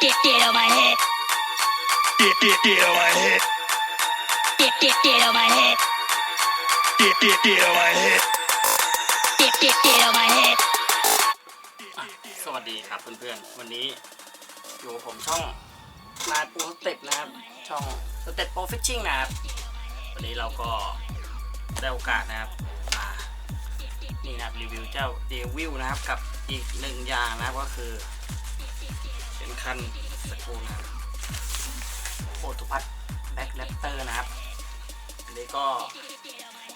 Get get on my head. Get, get, get on my head. Get get get on my head. Get, get, get on my head. Get get get on my head. อะสวัสดีครับเพื่อนๆ วันนี้อยู่กับผมช่องนายปูสเต็ปนะครับ ช่องสเต็ปโปรฟิชชิ่งนะครับ วันนี้เราก็ได้โอกาสนะครับมานี่นะครับรีวิวเจ้าเดวิลนะครับกับอีกหนึ่งอย่างนะครับก็คือ เป็นคันสกูนะโอตุพัทแบ็คแรปเตอร์นะครับ อันนี้ก็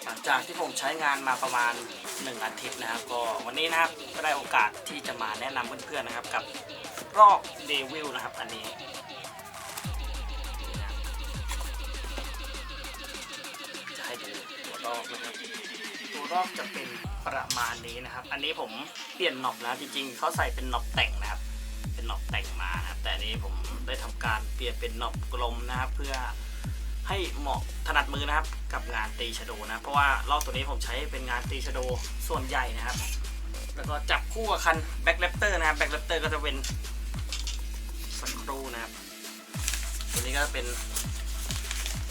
หลังจากที่ผมใช้งานมาประมาณ 1 อาทิตย์นะครับ ก็วันนี้นะครับก็ได้โอกาสที่จะมาแนะนำเพื่อนๆนะครับกับรอบเดวิลนะครับ อันนี้จะให้ดูตัวรอบนะครับตัวรอบจะเป็นประมาณนี้นะครับ อันนี้ผมเปลี่ยนน็อปนะจริงๆเขาใส่เป็นน็อปแต่งนะครับ เป็นน็อปแต่งมานะครับ แต่นี้ผมได้ทำการเปลี่ยนเป็นน็อปกลมนะครับ เพื่อให้เหมาะถนัดมือนะครับ กับงานตีชโดนะเพราะว่ารอบตัวนี้ผมใช้เป็นงานตีชโดส่วนใหญ่นะครับ แล้วก็จับคู่กับคันแบ็คแรปเตอร์นะครับแบ็คแรปเตอร์ก็จะเป็นสครูนะครับ ตัวนี้ก็เป็น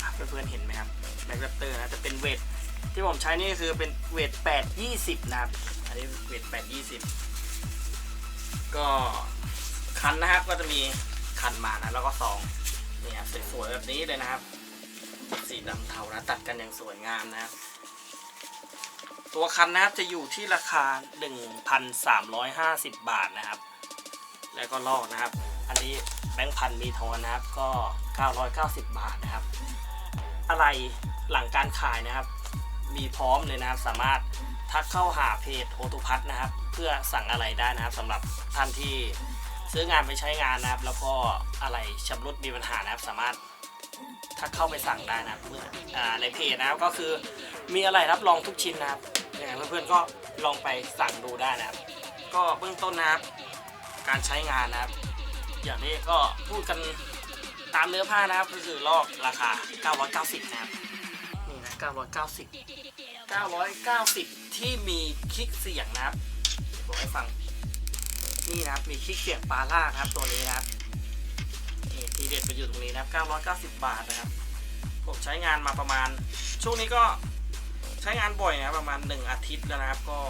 อะเพื่อนๆเห็นไหมครับแบ็คแรปเตอร์นะจะเป็นเวทที่ผมใช้นี่คือเป็นเวท8 20 นะครับ อันนี้เวท8 20 ก็ คันนะครับ ก็จะมีคันมานะ แล้วก็ซองเนี่ครับสวยๆแบบนี้เลยนะครับ สีดำเทานะตัดกันอย่างสวยงามนะครับตัวคันนะครับจะอยู่ที่ราคา 1,350 บาทนะครับ แล้วก็ลอกนะครับ อันนี้แบงค์พันมีทอนนะครับก็ 990 บาทนะครับ อะไรหลังการขายนะครับ มีพร้อมเลยนะครับ สามารถทักเข้าหาเพจโอตุพัทนะครับ เพื่อสั่งอะไรได้นะครับสำหรับท่านที่ ซื้องานไปใช้งานนะครับ แล้วก็อะไรชำรุดมีปัญหานะครับ สามารถทักเข้าไปสั่งได้นะครับเพื่อนในเพจนะครับก็คือมีอะไรรับรองทุกชิ้นนะครับยังไงเพื่อนๆก็ลองไปสั่งดูได้นะครับ ก็เบื้องต้นนะครับ การใช้งานนะครับ อย่างนี้ก็พูดกันตามเนื้อผ้านะครับก็คือลอกราคา 990 นะครับนี่นะ 990 990 ที่มีคลิกเสียงนะครับเดี๋ยวผมให้ฟัง นี่นะครับมีคลิกเสียงปลาล่าครับตัวนี้นะครับนี่ทีเด็ดไปอยู่ตรงนี้นะครับ990 บาทนะครับผมใช้งานมาประมาณ ช่วงนี้ก็ใช้งานบ่อยนะรประมาณ 1 อาทิตย์แล้วนะครับ ก็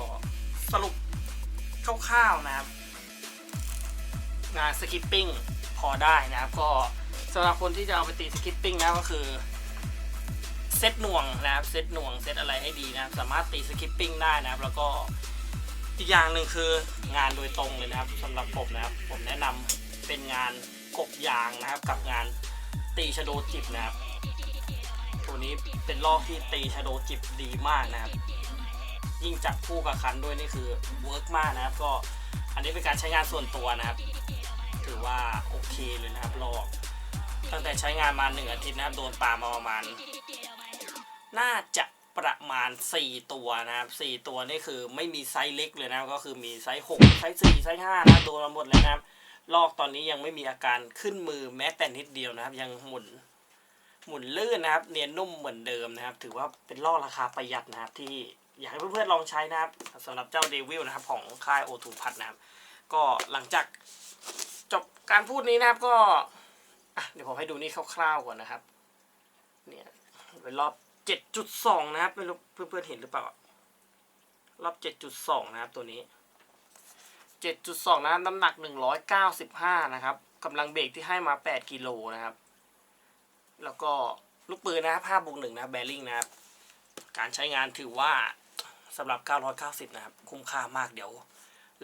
สรุปคร่าวๆนะครับ งานสกิปปิ้งพอได้นะครับ ก็สำหรับคนที่จะเอาไปตีสกิปปิ้งนะก็คือเซตหน่วงนะครับเซตหน่วงเซตอะไรให้ดีนะครับ สามารถตีสกิปปิ้งได้นะครับ แล้วก็ อีกอย่างหนึ่งคืองานโดยตรงเลยนะครับสำหรับผมนะครับ ผมแนะนำเป็นงานกบยางนะครับ กับงานตีชโดจิบนะครับ ตัวนี้เป็นลอกที่ตีชโดจิบดีมากนะครับ ยิ่งจับคู่กับคันด้วยนี่คือเวิร์กมากนะครับ ก็อันนี้เป็นการใช้งานส่วนตัวนะครับ ถือว่าโอเคเลยนะครับลอกตั้งแต่ใช้งานมาหนึ่งอาทิตย์นะครับ โดนปลามาประมาณ น่าจะ ประมาณ 4 ตัวนะครับ4ตัวนี่คือไม่มีไซส์เล็กเลยนะครับก็คือมีไซส์6ไซส์4ไซส์5นะโดนมาหมดเลยนะครับลอกตอนนี้ยังไม่มีอาการขึ้นมือแม้แต่นิดเดียวนะครับ ยังหมุนหมุนลื่นนะครับ เนียนนุ่มเหมือนเดิมนะครับ ถือว่าเป็นลอกราคาประหยัดนะครับ ที่อยากให้เพื่อนๆลองใช้นะครับสำหรับเจ้าเดวิลนะครับ ของค่ายโอทูพัทนะครับ ก็หลังจากจบการพูดนี้นะครับก็เดี๋ยวผมให้ดูนี่คร่าวๆก่อนนะครับ เนี่ยเป็นรอบ 7.2นะครับไม่รู้เพื่อนๆเห็นหรือเปล่ารอบ7.2นะครับตัวนี้7.2นะครับน้ำหนัก195นะครับกำลังเบรกที่ให้มา8กิโลนะครับ แล้วก็ลูกปืนนะครับ5บวก1นะครับแบริ่งนะครับ การใช้งานถือว่าสำหรับ 990 นะครับ คุ้มค่ามากเดี๋ยว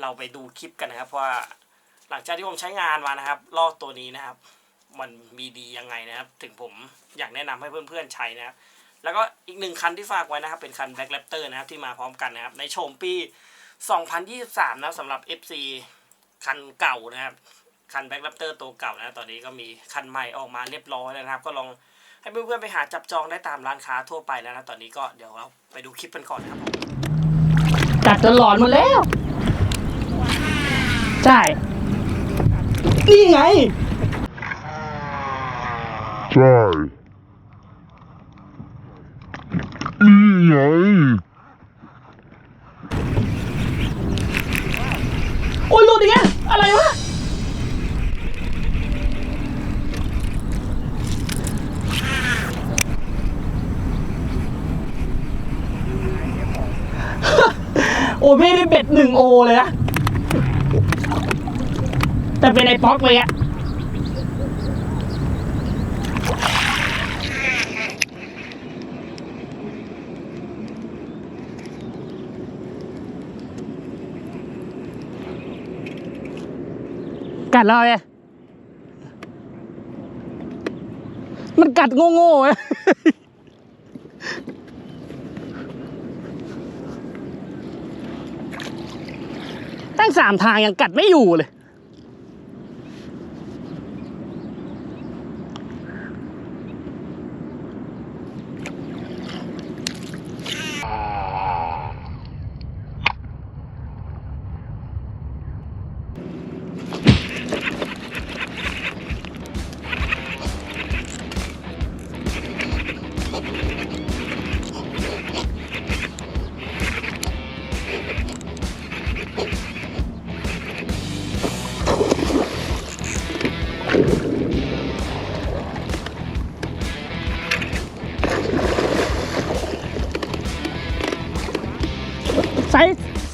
เราไปดูคลิปกันนะครับว่า หลังจากที่ผมใช้งานมานะครับลอกตัวนี้นะครับ มันมีดียังไงนะครับ ถึงผมอยากแนะนำให้เพื่อนๆใช้นะครับ แล้วก็อีกหนึ่งคันที่ฝากไว้นะครับเป็นคัน Black Raptor นะครับที่มาพร้อมกันนะครับในโฉมปี 2023 นะครับสำหรับ FC คันเก่านะครับคัน Black Raptor ตัวเก่านะตอนนี้ก็มีคันใหม่ออกมาเรียบร้อยแล้วนะครับ ก็ลองให้เพื่อนๆไปหาจับจองได้ตามร้านค้าทั่วไปแล้วนะตอนนี้ก็เดี๋ยวเราไปดูคลิปกันก่อนนะครับผมกัดจนหลอนหมดแล้ว ใช่ นี่ไง ใช่ นี่ไงโอ้ยหลุดอีกแล้อะไรวะ โอ้ยไม่ได้เป็ดหนึ่งโอเลยนะแต่เป็นไอ้ป๊อกเลยอะ กัดเราเลยมันกัดโง่ๆอะตั้งสามทางยังกัดไม่อยู่เลย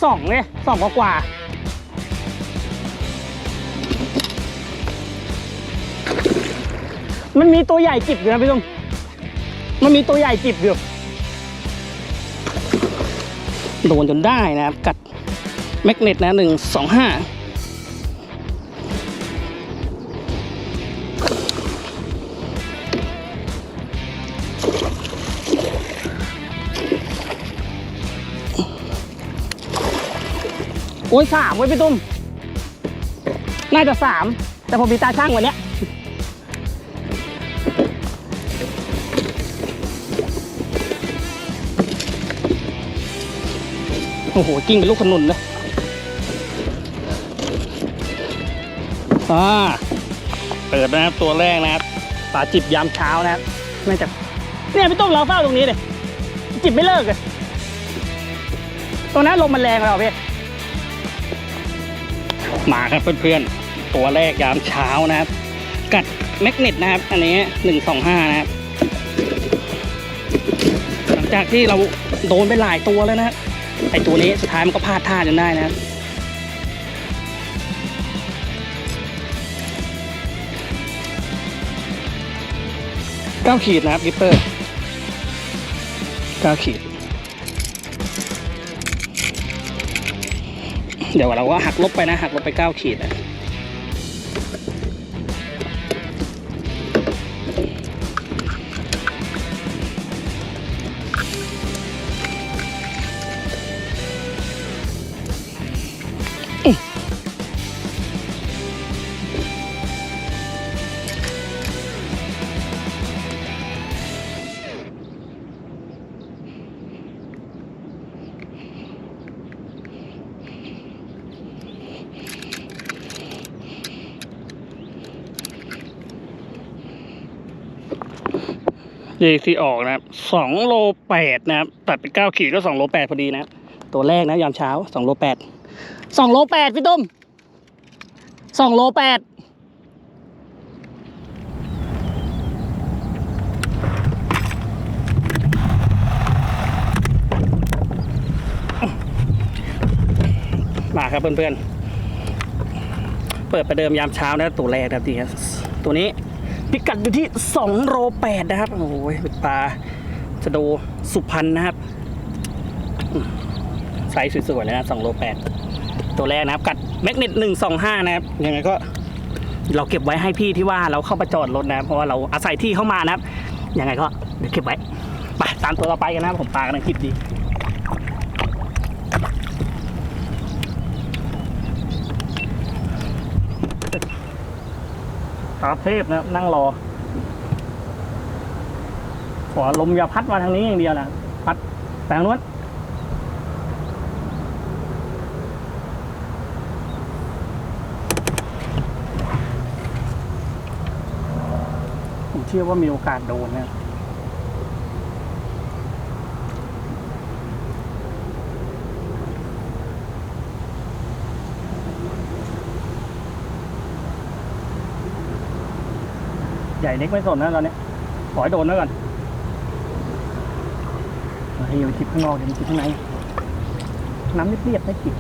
สองเลยสองกว่าๆมันมีตัวใหญ่จิบอยู่นะพี่ตุ้มมันมีตัวใหญ่จิบอยู่โดนจนได้นะครับกัดแมกเนตนะหนึ่งสองห้า อ้ยสามไว้ยพี่ตุ้มน่าจะสามแต่ผมมีตาช่างวันนี้โอ้โหกิ้งเป็นลูกขนุนเลยอ่าเปิดนะครับตัวแรกนะครับปลาจิบยามเช้านะครับน่าจะเนี่ยพี่ตุ้มเราเฝ้าตรงนี้เลยจิบไม่เลิกเลยตรงนั้นลมมันแรงเราพี่ มาครับเพื่อนๆ ตัวแรกยามเช้านะครับ กัดแมกเนตนะครับ อันนี้หนึ่งสองห้านะครับ หลังจากที่เราโดนไปหลายตัวแล้วนะไอตัวนี้สุดท้ายมันก็พลาดท่าจนได้นะครับเก้าขีดนะครับวิปเปอร์เก้าขีด เดี๋ยวเราก็หักลบไปนะหักลบไปเก้าขีดนะ เยที่ออกนะครับสองโลแปดนะครับ ตัดเป็นเก้าขีดก็สองโลแปดพอดีนะตัวแรกนะยามเช้าสองโลแปดสองโลแปดพี่ตุ้มสองโลแปดมาครับเพื่อนๆ เปิดประเดิมยามเช้านะตัวแรกนะครับดีครับตัวนี้ พิกัดอยู่ที่2โล8นะครับ โอ้ยเป็นปลาจะโดสุพรรณนะครับไซส์สวยๆเลยนะ2โล8ตัวแรกนะครับ กัดแมกเนต125 นะครับ ยังไงก็เราเก็บไว้ให้พี่ที่ว่าเราเข้ามาจอดรถนะครับเพราะว่าเราอาศัยที่เข้ามานะครับ ยังไงก็เดี๋ยวเก็บไว้ไปตามตัวต่อไปกันนะครับผมปลากำลังคิดดีาเทพนะครับนั่งรอ ขอลมอย่าพัดมาทางนี้อย่างเดียวนะพัดแปลงนู้นผมเชื่อว่ามีโอกาสโดนเนี่ย ใหญ่เล็กไม่สนนะตอนนี้ปล่อยโดนแล้วกันให้ยจิบข้างนอกเดี๋ยวจิบข้างในน้ำเรียบๆได้กิน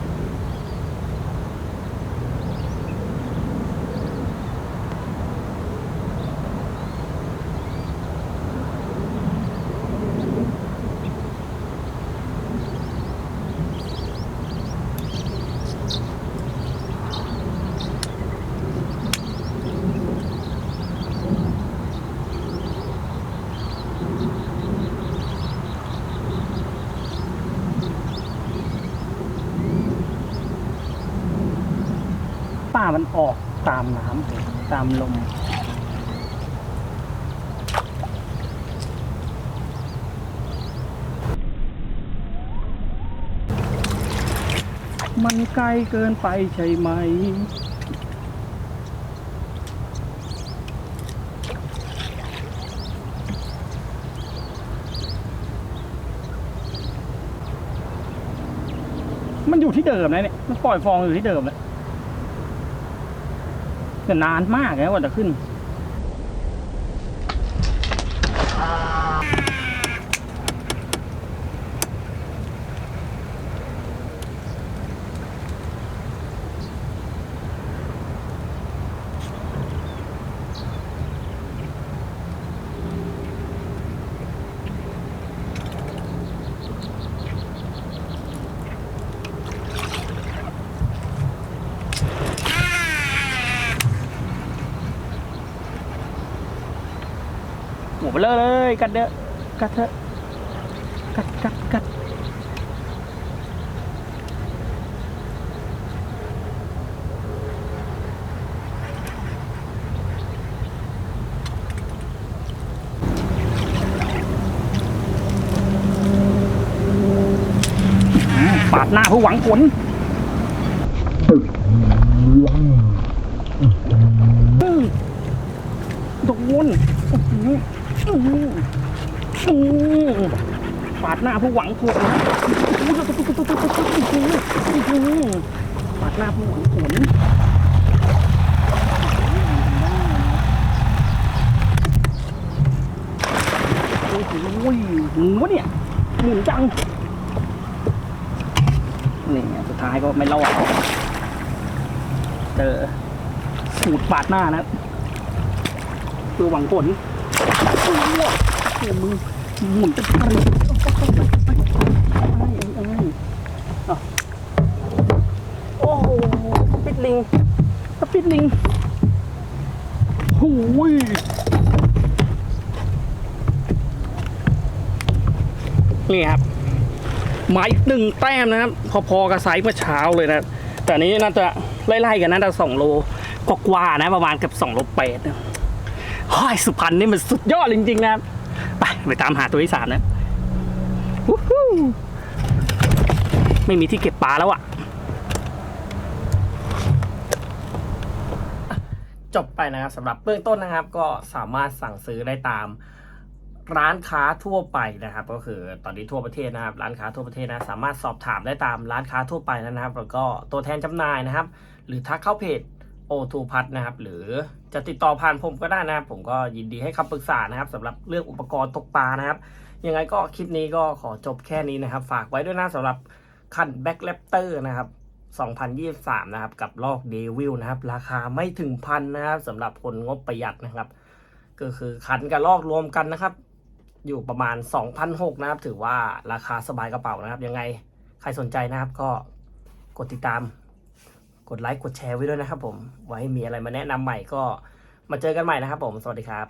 มันออกตามน้ำตามลมมันไกลเกินไปใช่ไหม มันอยู่ที่เดิมนะเนี่ย มันปล่อยฟองอยู่ที่เดิมเลย แต่นานมากนะกว่าจะขึ้น เลยเลยกัดเด้อกัดเถอะกัดกัดกัดปาดหน้าผู้หวังผลอืมโดน ปาดหน้าผู้หวังผลนะปาดหน้าผู้หวังผลโอ้โหหมูเนี่ยหมุนจัง นี่สุดท้ายก็ไม่รอดเจอสูตรปาดหน้านะตัวหวังผล โอ้โหมึงหมุนจะตายโอ้โหปิดลิงสปิดลิงโอ้ยนี่ครับหมายหนึ่งแต้มนะครับ พอๆกับไซส์เมื่อเช้าเลยนะ แต่อันนี้น่าจะไล่ๆกันน่าจะสองโลกว่าๆนะประมาณเกับสองโลแปดนะ ห้อยสุพรรณนี่มันสุดยอดจริงๆนะครับไปไปตามหาตัวที่สามนะไม่มีที่เก็บปลาแล้วอะจบไปนะครับสำหรับเบื้องต้นนะครับ ก็สามารถสั่งซื้อได้ตามร้านค้าทั่วไปนะครับ ก็คือตอนนี้ทั่วประเทศนะครับ ร้านค้าทั่วประเทศนะสามารถสอบถามได้ตามร้านค้าทั่วไปนะครับ แล้วก็ตัวแทนจำหน่ายนะครับ หรือทักเข้าเพจ โอทูพัทนะครับ หรือจะติดต่อผ่านผมก็ได้นะครับ ผมก็ยินดีให้คำปรึกษานะครับสำหรับเรื่องอุปกรณ์ตกปลานะครับ ยังไงก็คลิปนี้ก็ขอจบแค่นี้นะครับ ฝากไว้ด้วยนะสำหรับคันแบ็กแรปเตอร์นะครับ 2023 นะครับ กับลอกเดวิลนะครับ ราคาไม่ถึงพันนะครับสำหรับคนงบประหยัดนะครับ ก็คือคันกับลอกรวมกันนะครับ อยู่ประมาณ2,600นะครับ ถือว่าราคาสบายกระเป๋านะครับ ยังไงใครสนใจนะครับก็กดติดตาม กดไลค์กดแชร์ไว้ด้วยนะครับผม ไว้มีอะไรมาแนะนำใหม่ก็มาเจอกันใหม่นะครับผม สวัสดีครับ